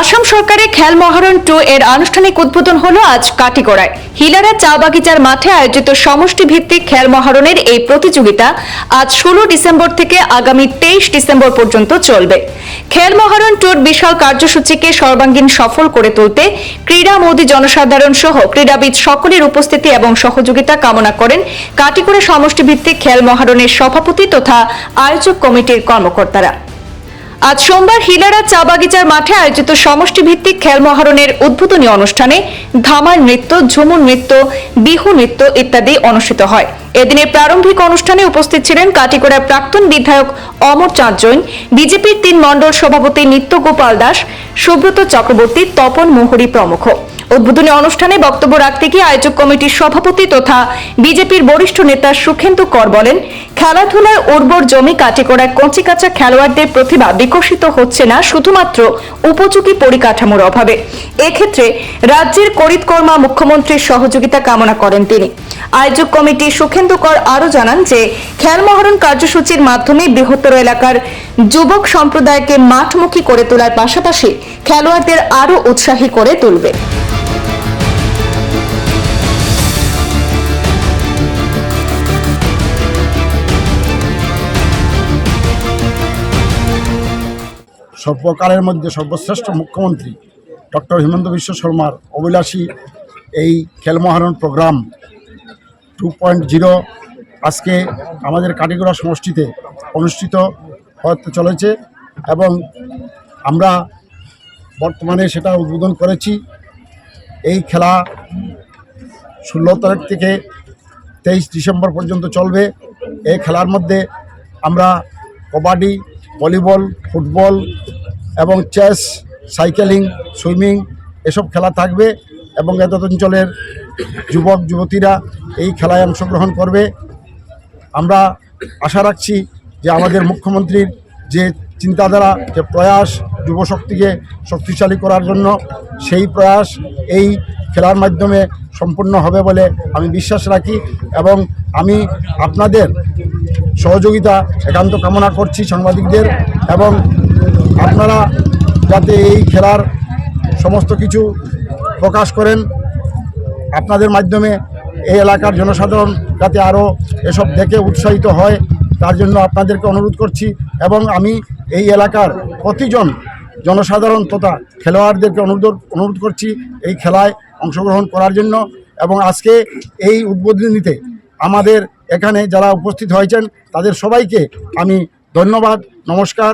আসাম সরকারের খেল মহারণ টু এর আনুষ্ঠানিক উদ্বোধন হলো আজ কাটিগড়ায়। হিলারা চা বাগিচার মাঠে আয়োজিত সমষ্টি ভিত্তিক খেল মহারণের এই প্রতিযোগিতা আজ ষোলো ডিসেম্বর থেকে আগামী তেইশ ডিসেম্বর পর্যন্ত চলবে। খেল মহারণ টুর বিশাল কার্যসূচিকে সর্বাঙ্গীন সফল করে তুলতে ক্রীড়া, মোদী জনসাধারণ সহ ক্রীড়াবিদ সকলের উপস্থিতি এবং সহযোগিতা কামনা করেন কাটিগড়া সমষ্টি ভিত্তিক খেল মহারণের সভাপতি তথা আয়োজক কমিটির কর্মকর্তারা। আজ সোমবার হিলারা চা বাগিচার মাঠে আয়োজিত সমষ্টি ভিত্তিক খেল মহারণের উদ্বোধনী অনুষ্ঠানে ধামার নৃত্য, ঝুমুর নৃত্য, বিহু নৃত্য ইত্যাদি অনুষ্ঠিত হয়। এদিনের প্রারম্ভিক অনুষ্ঠানে উপস্থিত ছিলেন কাটিগড়ার প্রাক্তন বিধায়ক অমর চাঁদ জৈন, বিজেপির তিন মণ্ডল সভাপতি নিত্য গোপাল দাস, সুব্রত চক্রবর্তী, তপন মুহুরি প্রমুখ। উদ্বোধনী অনুষ্ঠানে বক্তব্য রাখতে গিয়ে আয়োজক কমিটির সভাপতি তথা বিজেপির বরিষ্ঠ নেতা সুখেন্দু কর বলেন, খেলাধুলার উর্বর জমি কাটিকড়ায় কঞ্চিকাচা খেলোয়াড়দের প্রতিভা বিকশিত হচ্ছে না, শুধুমাত্র উপযোগী পরিকাঠামোর অভাবে। এক্ষেত্রে রাজ্যের করিতকর্মা মুখ্যমন্ত্রীর সহযোগিতা কামনা করেন তিনি। আয়োজক কমিটি সুখেন্দু কর আরও জানান যে, খেলমহরণ কার্যসূচির মাধ্যমে বৃহত্তর এলাকার যুবক সম্প্রদায়কে মাঠমুখী করে তোলার পাশাপাশি খেলোয়াড়দের আরও উৎসাহী করে তুলবে। সর্বকালের মধ্যে সর্বশ্রেষ্ঠ মুখ্যমন্ত্রী ডক্টর হিমন্ত বিশ্ব শর্মার অভিলাষী এই খেলমহারণ প্রোগ্রাম টু পয়েন্ট জিরো আজকে আমাদের কাটিগড়া সমষ্টিতে অনুষ্ঠিত হতে চলেছে এবং আমরা বর্তমানে সেটা উদ্বোধন করেছি। এই খেলা ষোলো তারিখ থেকে তেইশ ডিসেম্বর পর্যন্ত চলবে। এই খেলার মধ্যে আমরা কবাডি, ভলিবল, ফুটবল এবং চেস, সাইকেলিং, সুইমিং এসব খেলা থাকবে এবং এত অঞ্চলের যুবক, যুবতীরা এই খেলায় অংশগ্রহণ করবে। আমরা আশা রাখছি যে আমাদের মুখ্যমন্ত্রীর যে চিন্তাধারা, যে প্রয়াস যুবশক্তিকে শক্তিশালী করার জন্য, সেই প্রয়াস এই খেলার মাধ্যমে সম্পূর্ণ হবে বলে আমি বিশ্বাস রাখি এবং আমি আপনাদের সহযোগিতা, একান্ত কামনা করছি সাংবাদিকদের এবং আপনারা যাতে এই খেলার সমস্ত কিছু প্রকাশ করেন, আপনাদের মাধ্যমে এই এলাকার জনসাধারণ যাতে আরও এসব দেখে উৎসাহিত হয়, তার জন্য আপনাদেরকে অনুরোধ করছি এবং আমি এই এলাকার প্রতিজন জনসাধারণ তথা খেলোয়াড়দেরকে অনুরোধ অনুরোধ করছি এই খেলায় অংশগ্রহণ করার জন্য এবং আজকে এই উদ্বোধনীতে আমাদের এখানে যারা উপস্থিত হয়েছেন, তাদের সবাইকে আমি ধন্যবাদ, নমস্কার